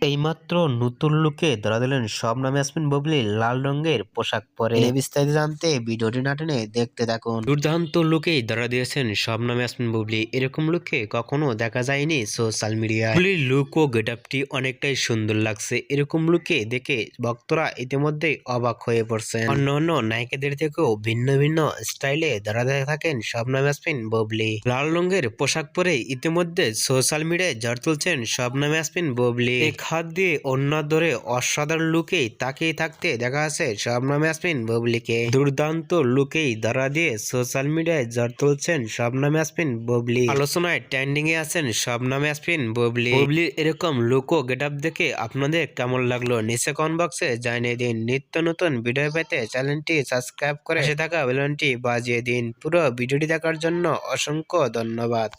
এইমাত্র নতুন লুকে ধরা দিলেন শবনম ইয়াসমিন ববলি লাল রঙের পোশাক পরে। বিস্তারিত জানতে ভিডিওটি না টেনে দেখতে থাকুন। দুর্দান্ত লুকেই ধরা দিয়েছেন সব শবনম ইয়াসমিন ববলি এরকম লুকে কখনো দেখা যায়নি সোশ্যাল মিডিয়ায় বুবলির লুক ও গেটআপটি অনেকটাই সুন্দর লাগছে। এরকম লুকে দেখে ভক্তরা ইতিমধ্যেই অবাক হয়ে পড়ছেন। অন্য অন্য নায়িকাদের থেকেও ভিন্ন ভিন্ন স্টাইলে ধরা দিয়ে থাকেন সব শবনম ইয়াসমিন ববলি লাল রঙের পোশাক পরে ইতিমধ্যে সোশ্যাল মিডিয়ায় ঝড় তুলছেন শবনম ইয়াসমিন বুবলি এক হাত দিয়ে অন্য ধরে অসাধারণ লুকেই তাকিয়ে থাকতে দেখা আছে শবনম ইয়াসমিন বুবলিকে। দুর্দান্ত লুকেই ধরা দিয়ে সোশ্যাল মিডিয়ায় ঝড় তুলছেন শবনম ইয়াসমিন বুবলি। আলোচনায় ট্রেন্ডিং এ আছেন শবনম ইয়াসমিন বুবলি। বুবলির এরকম লুক গেট দেখে আপনাদের কেমন লাগল? নিচে কমেন্ট বক্সে জানিয়ে দিন। নিত্য নতুন ভিডিও পেতে চ্যানেলটি সাবস্ক্রাইব করে পাশে থাকা বেলনটি বাজিয়ে দিন। পুরো ভিডিওটি দেখার জন্য অসংখ্য ধন্যবাদ।